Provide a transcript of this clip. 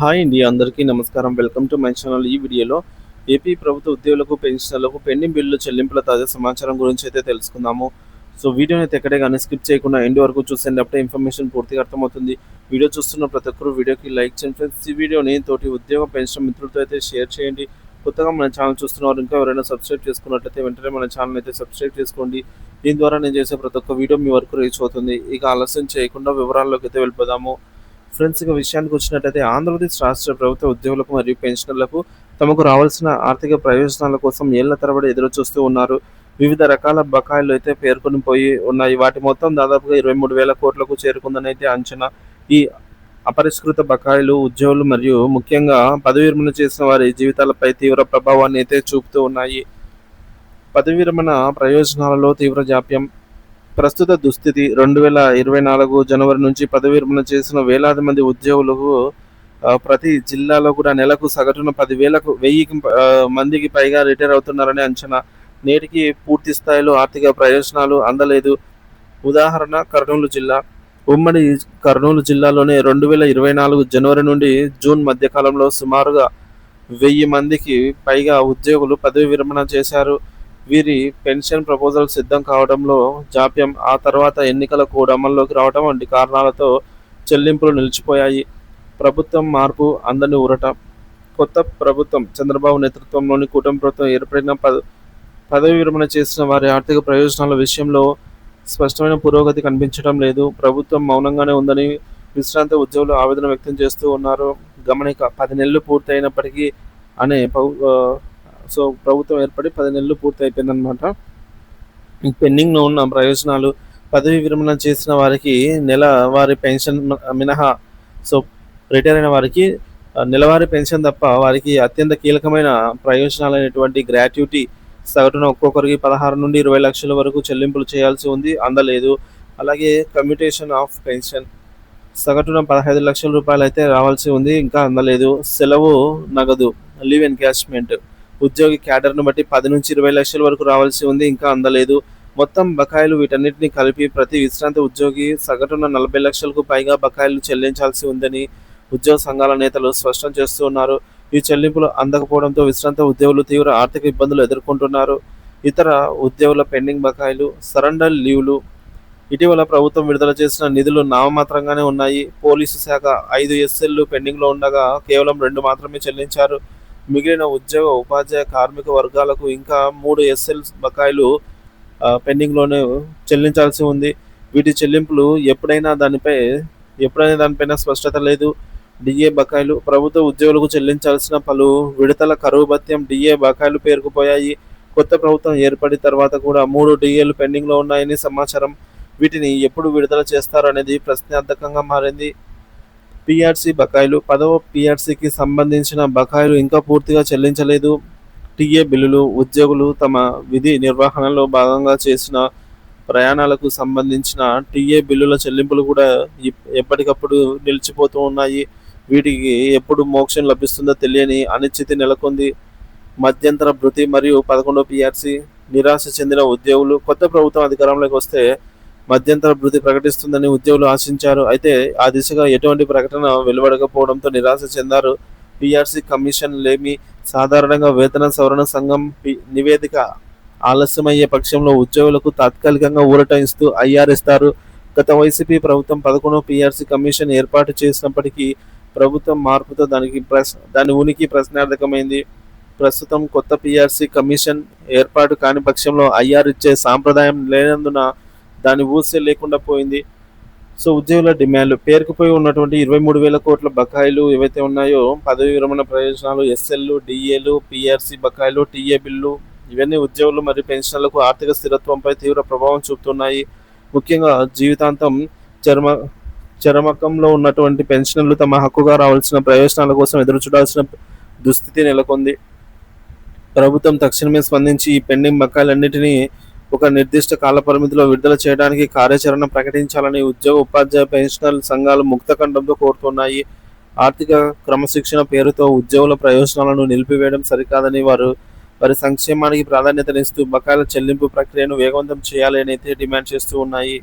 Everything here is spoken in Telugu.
హాయ్ అండి అందరికీ నమస్కారం. Welcome to my channel. ఈ వీడియోలో ఏపీ ప్రభుత్వ ఉద్యోగులకు పెన్షనర్లకు పెండింగ్ బిల్లు చెల్లింపుల తాజా సమాచారం గురించి అయితే తెలుసుకుందాము. సో వీడియోని అయితే ఎక్కడే కానీ స్కిప్ చేయకుండా ఎండ్ వరకు చూసేయండి. అప్పుడే ఇన్ఫర్మేషన్ పూర్తిగా అర్థమవుతుంది. వీడియో చూస్తున్న ప్రతి ఒక్కరు వీడియోకి లైక్ చేయండి ఫ్రెండ్స్. ఈ వీడియోని తోటి ఉద్యోగ పెన్షన్ మిత్రులతో అయితే షేర్ చేయండి. కొత్తగా మన ఛానల్ చూస్తున్నవారు ఇంకా ఎవరైనా సబ్స్క్రైబ్ చేసుకున్నట్లయితే వెంటనే మన ఛానల్ అయితే సబ్స్క్రైబ్ చేసుకోండి. దీని ద్వారా నేను చేసే ప్రతి ఒక్క వీడియో మీ వరకు రీచ్ అవుతుంది. ఇక ఆలస్యం చేయకుండా వివరాల్లోకి అయితే వెళ్ళిపోదాము. ఫ్రెండ్స్ ఇక విషయానికి వచ్చినట్టయితే ఆంధ్రప్రదేశ్ రాష్ట్ర ప్రభుత్వ ఉద్యోగులకు మరియు పెన్షనర్లకు తమకు రావాల్సిన ఆర్థిక ప్రయోజనాల కోసం ఏళ్ళ తరబడి ఎదురు చూస్తూ ఉన్నారు. వివిధ రకాల బకాయిలు అయితే పేర్కొని పోయి ఉన్నాయి. వాటి మొత్తం దాదాపుగా ఇరవై మూడు వేల కోట్లకు చేరుకుందని అయితే అంచనా. ఈ అపరిష్కృత బకాయిలు ఉద్యోగులు మరియు ముఖ్యంగా పదవి విరమణ చేసిన వారి జీవితాలపై తీవ్ర ప్రభావాన్ని అయితే చూపుతూ ఉన్నాయి. పదవి విరమణ ప్రయోజనాలలో తీవ్ర జాప్యం ప్రస్తుత దుస్థితి రెండు వేల ఇరవై నాలుగు జనవరి నుంచి పదవి విరమణ చేసిన వేలాది మంది ఉద్యోగులకు ప్రతి జిల్లాలో కూడా నెలకు సగటున పదివేలకు వెయ్యికి మందికి పైగా రిటైర్ అవుతున్నారని అంచనా నేటికి పూర్తి స్థాయిలో ఆర్థిక ప్రయోజనాలు అందలేదు. ఉదాహరణ కర్నూలు జిల్లా. ఉమ్మడి కర్నూలు జిల్లాలోనే రెండు వేల ఇరవై నాలుగు జనవరి నుండి జూన్ మధ్యకాలంలో సుమారుగా వెయ్యి మందికి పైగా ఉద్యోగులు పదవి విరమణ చేశారు. వీరి పెన్షన్ ప్రపోజల్ సిద్ధం కావడంలో జాప్యం ఆ తర్వాత ఎన్నికల కోడ్ అమల్లోకి రావడం వంటి కారణాలతో చెల్లింపులు నిలిచిపోయాయి. ప్రభుత్వం మార్పు అందని ఊరటం. కొత్త ప్రభుత్వం చంద్రబాబు నేతృత్వంలోని కూటమి ప్రభుత్వం ఏర్పడిన పద పదవి విరమణ చేసిన వారి ఆర్థిక ప్రయోజనాల విషయంలో స్పష్టమైన పురోగతి కనిపించడం లేదు. ప్రభుత్వం మౌనంగానే ఉందని విశ్రాంత ఉద్యోగులు ఆవేదన వ్యక్తం చేస్తూ ఉన్నారు. గమనిక పది నెలలు పూర్తయినప్పటికీ అనే పౌ- సో ప్రభుత్వం ఏర్పడి పది నెలలు పూర్తి అయిపోయిందనమాట పెండింగ్లో ఉన్న ప్రయోజనాలు పదవి విరమణ చేసిన వారికి నెల వారి పెన్షన్ మినహా సో రిటైర్ అయిన వారికి నెలవారీ పెన్షన్ తప్ప వారికి అత్యంత కీలకమైన ప్రయోజనాలైనటువంటి గ్రాట్యుటీ సగటున ఒక్కొక్కరికి పదహారు నుండి ఇరవై లక్షల వరకు చెల్లింపులు చేయాల్సి ఉంది అందలేదు. అలాగే కమ్యూటేషన్ ఆఫ్ పెన్షన్ సగటున పదహైదు లక్షల రూపాయలు అయితే రావాల్సి ఉంది ఇంకా అందలేదు. సెలవు నగదు లీవ్ ఎన్కాష్మెంట్ ఉద్యోగి క్యాడర్ను బట్టి పది నుంచి ఇరవై లక్షల వరకు రావాల్సి ఉంది ఇంకా అందలేదు. మొత్తం బకాయిలు వీటన్నిటిని కలిపి ప్రతి విశ్రాంతి ఉద్యోగి సగటున నలభై లక్షలకు పైగా బకాయిలు చెల్లించాల్సి ఉందని ఉద్యోగ సంఘాల నేతలు స్పష్టం చేస్తూ ఉన్నారు. ఈ చెల్లింపులు అందకపోవడంతో విశ్రాంత ఉద్యోగులు తీవ్ర ఆర్థిక ఇబ్బందులు ఎదుర్కొంటున్నారు. ఇతర ఉద్యోగుల పెండింగ్ బకాయిలు సరెండర్ లీవ్లు ఇటీవల ప్రభుత్వం విడుదల చేసిన నిధులు నామమాత్రంగానే ఉన్నాయి. పోలీసు శాఖ ఐదు ఎస్ఎల్లు పెండింగ్లో ఉండగా కేవలం రెండు మాత్రమే చెల్లించారు. మిగిలిన ఉద్యోగ ఉపాధ్యాయ కార్మిక వర్గాలకు ఇంకా మూడు ఎస్ఎల్ బకాయిలు పెండింగ్లోనే చెల్లించాల్సి ఉంది. వీటి చెల్లింపులు ఎప్పుడైనా దానిపై ఎప్పుడైనా దానిపైన స్పష్టత లేదు. డిఏ బకాయిలు ప్రభుత్వ ఉద్యోగులకు చెల్లించాల్సిన పలు విడతల కరువు భత్యం డిఏ బకాయిలు పేరుకుపోయాయి. కొత్త ప్రభుత్వం ఏర్పడిన తర్వాత కూడా మూడు డిఏలు పెండింగ్లో ఉన్నాయని సమాచారం. వీటిని ఎప్పుడు విడుదల చేస్తారనేది ప్రశ్నార్థకంగా మారింది. పిఆర్సీ బకాయిలు పదవ పిఆర్సీకి సంబంధించిన బకాయిలు ఇంకా పూర్తిగా చెల్లించలేదు. టీఏ బిల్లులు ఉద్యోగులు తమ విధి నిర్వహణలో భాగంగా చేసిన ప్రయాణాలకు సంబంధించిన టీఏ బిల్లుల చెల్లింపులు కూడా ఎప్పటికప్పుడు నిలిచిపోతూ ఉన్నాయి. వీటికి ఎప్పుడు మోక్షం లభిస్తుందో తెలియని అనిశ్చితి నెలకొంది. మధ్యంతర భృతి మరియు పదకొండో పిఆర్సీ నిరాశ చెందిన ఉద్యోగులు కొత్త ప్రభుత్వం అధికారంలోకి వస్తే మధ్యంతర వృద్ధి ప్రకటిస్తుందని ఉద్యోగులు ఆశించారు. అయితే ఆ దిశగా ఎటువంటి ప్రకటన వెలువడకపోవడంతో నిరాశ చెందారు పిఆర్సీ కమిషన్ లేమి. సాధారణంగా వేతన సవరణ సంఘం పి- నివేదిక ఆలస్యమయ్యే పక్షంలో ఉద్యోగులకు తాత్కాలికంగా ఊరట ఇస్తూ ఐఆర్ ఇస్తారు గత వైసీపీ ప్రభుత్వం పదకొండు పిఆర్సీ కమిషన్ ఏర్పాటు చేసినప్పటికీ ప్రభుత్వం మార్పుతో దానికి ప్రశ్ దాని ఉనికి ప్రశ్నార్థకమైంది. ప్రస్తుతం కొత్త పిఆర్సీ కమిషన్ ఏర్పాటు కాని పక్షంలో ఐఆర్ ఇచ్చే సాంప్రదాయం లేనందున దాని ఊసే లేకుండా పోయింది. సో ఉద్యోగుల డిమాండ్లు. పేరుకుపోయి ఉన్నటువంటి ఇరవై మూడు వేల కోట్ల బకాయిలు ఏవైతే ఉన్నాయో పదవి విరమణ ప్రయోజనాలు ఎస్ఎల్లు డిఏలు పిఆర్సీ బకాయిలు టీఏ బిల్లు ఇవన్నీ ఉద్యోగులు మరియు పెన్షన్లకు ఆర్థిక స్థిరత్వంపై తీవ్ర ప్రభావం చూపుతున్నాయి. ముఖ్యంగా జీవితాంతం చర్మ చరమకంలో ఉన్నటువంటి పెన్షన్లు తమ హక్కుగా రావాల్సిన ప్రయోజనాల కోసం ఎదురు చూడాల్సిన దుస్థితి నెలకొంది. ప్రభుత్వం తక్షణమే స్పందించి ఈ పెండింగ్ బకాయిలన్నింటినీ ఒక నిర్దిష్ట కాలపరిమితిలో విడుదల చేయడానికి కార్యాచరణ ప్రకటించాలని ఉద్యోగ ఉపాధ్యాయ పెన్షనర్ సంఘాలు ముక్తఖండంతో కోరుతున్నాయి. ఆర్థిక క్రమశిక్షణ పేరుతో ఉద్యోగుల ప్రయోజనాలను నిలిపివేయడం సరికాదని వారు వారి సంక్షేమానికి ప్రాధాన్యతనిస్తూ బకాయిల చెల్లింపు ప్రక్రియను వేగవంతం చేయాలని అయితే డిమాండ్ చేస్తూ ఉన్నాయి.